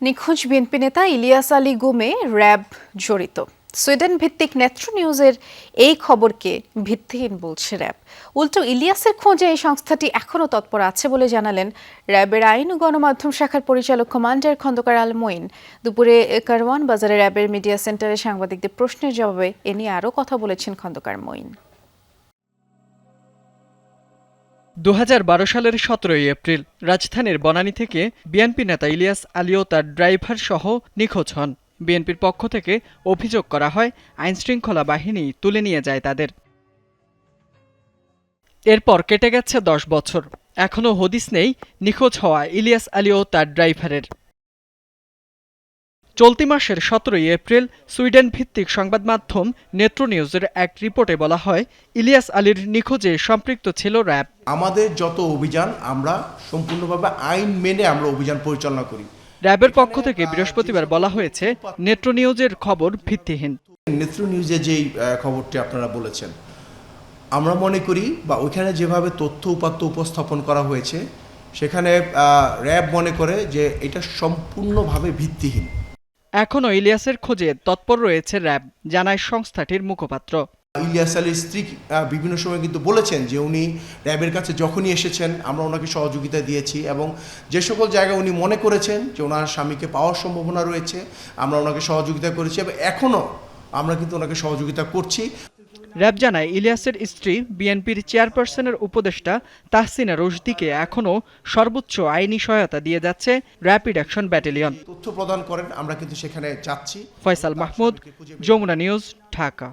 নিখোঁজ বিএনপি নেতা ইলিয়াস আলী গুমে র্যাব জড়িত। সুইডেন ভিত্তিক নেত্র নিউজের এই খবরকে ভিত্তিহীন বলছে র্যাব। উল্টো ইলিয়াসের খোঁজে এই সংস্থাটি এখনও তৎপর আছে বলে জানালেন র্যাবের আইন ও গণমাধ্যম শাখার পরিচালক কমান্ডার খন্দকার আল মঈন। দুপুরে কারওয়ান বাজারে র্যাবের মিডিয়া সেন্টারে সাংবাদিকদের প্রশ্নের জবাবে এ নিয়ে আরও কথা বলেছেন খন্দকার মঈন। দু হাজার বারো সালের সতেরোই এপ্রিল রাজধানীর বনানী থেকে বিএনপি নেতা ইলিয়াস আলীও তার ড্রাইভার সহ নিখোঁজ হন। বিএনপির পক্ষ থেকে অভিযোগ করা হয়, আইনশৃঙ্খলা বাহিনী তুলে নিয়ে যায় তাদের। এরপর কেটে গেছে দশ বছর। এখনও হদিস নেই, নিখোঁজ হওয়া ইলিয়াস আলী ও তার ড্রাইভারের। চলতি মাসের সতেরোই এপ্রিল সুইডেন ভিত্তিক সংবাদ মাধ্যম নেত্র নিউজের এক রিপোর্টে বলা হয় ইলিয়াস আলীর নিখোঁজে সম্পৃক্ত ছিল র্যাব। আমাদের যত অভিযান আমরা সম্পূর্ণভাবে আইন মেনে আমরা অভিযান পরিচালনা করি। র্যাবের পক্ষ থেকে বৃহস্পতিবার বলা হয়েছে নেত্র নিউজের খবর ভিত্তিহীন। নেত্র নিউজে যেই খবরটি আপনারা বলেছেন আমরা মনে করি বা ওইখানে যেভাবে তথ্য উপাত্ত উপস্থাপন করা হয়েছে সেখানে র্যাব মনে করে যে এটা সম্পূর্ণভাবে ভিত্তিহীন। এখনও ইলিয়াসের খোঁজে তৎপর রয়েছে র্যাব, জানায় সংস্থাটির মুখপাত্র। ইলিয়াস আলীর স্ত্রী বিভিন্ন সময় কিন্তু বলেছেন যে উনি র্যাবের কাছে যখনই এসেছেন, আমরা ওনাকে সহযোগিতা দিয়েছি এবং যে সকল জায়গায় উনি মনে করেছেন যে ওনার স্বামীকে পাওয়ার সম্ভাবনা রয়েছে, আমরা ওনাকে সহযোগিতা করেছি এবং এখনও আমরা কিন্তু ওনাকে সহযোগিতা করছি। র্যাব জানায় ইলিয়াসের স্ত্রী বিএনপির চেয়ারপারসনের উপদেষ্টা তাহসিনা রশদিকে এখনও সর্বোচ্চ আইনি সহায়তা দিয়ে যাচ্ছে র্যাপিড অ্যাকশন ব্যাটালিয়ন। তথ্য প্রদান করেন আমরা কিন্তু সেখানে যাচ্ছি। ফয়সাল মাহমুদ যমুনা নিউজ ঢাকা।